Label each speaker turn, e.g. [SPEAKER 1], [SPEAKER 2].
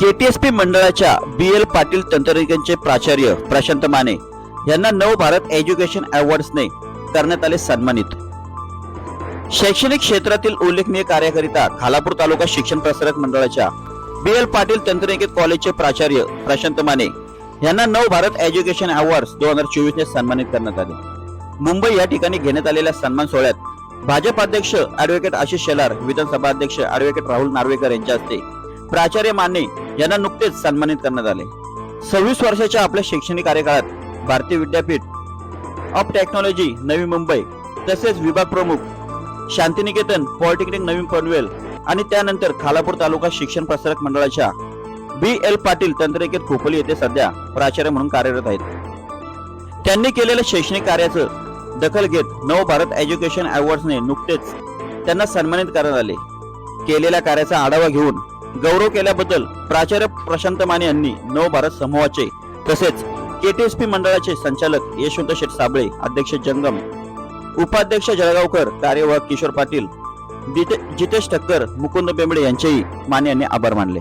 [SPEAKER 1] केटीएसपी मंडळाच्या B L Patil तंत्रज्ञांचे प्राचार्य प्रशांत माने यांना नव भारत एज्युकेशन अवॉर्ड्सने करण्यात आले सन्मानित. शैक्षणिक क्षेत्रातील उल्लेखनीय कार्याकरिता खालापूर तालुका शिक्षण प्रसारक मंडळाच्या बी एल पाटील तंत्रनिकेत कॉलेजचे प्राचार्य प्रशांत माने यांना नव भारत एज्युकेशन अवॉर्ड्स दोन हजार चोवीस ने सन्मानित करण्यात आले. मुंबई या ठिकाणी घेण्यात आलेल्या सन्मान सोहळ्यात भाजप अध्यक्ष ऍडव्होकेट आशिष शेलार विधानसभा अध्यक्ष ऍडव्होकेट राहुल नार्वेकर यांच्या हस्ते प्राचार्य माने यांना नुकतेच सन्मानित करण्यात आले. सव्वीस वर्षाच्या आपल्या शैक्षणिक कार्यकाळात भारतीय विद्यापीठ अप टेक्नॉलॉजी नवी मुंबई तसेच विभाग प्रमुख शांतिनिकेतन पॉलिटेक्निक नवीन पनवेल आणि त्यानंतर खालापूर तालुका शिक्षण प्रसारक मंडळाच्या बी एल पाटील तंत्रनिकेत खोपोली येथे सध्या प्राचार्य म्हणून कार्यरत आहेत. त्यांनी केलेल्या शैक्षणिक कार्याचं दखल घेत नव भारत एज्युकेशन अवॉर्ड्सने नुकतेच त्यांना सन्मानित करण्यात आले. केलेल्या कार्याचा आढावा घेऊन गौरव केल्याबद्दल प्राचार्य प्रशांत माने यांनी नव भारत समूहाचे तसेच केटीएसपी मंडळाचे संचालक यशवंत शेठ साबळे अध्यक्ष जंगम उपाध्यक्ष जळगावकर कार्यवाहक किशोर पाटील जिते- जितेश ठक्कर मुकुंद बेंबडे यांचेही माने यांनी आभार मानले.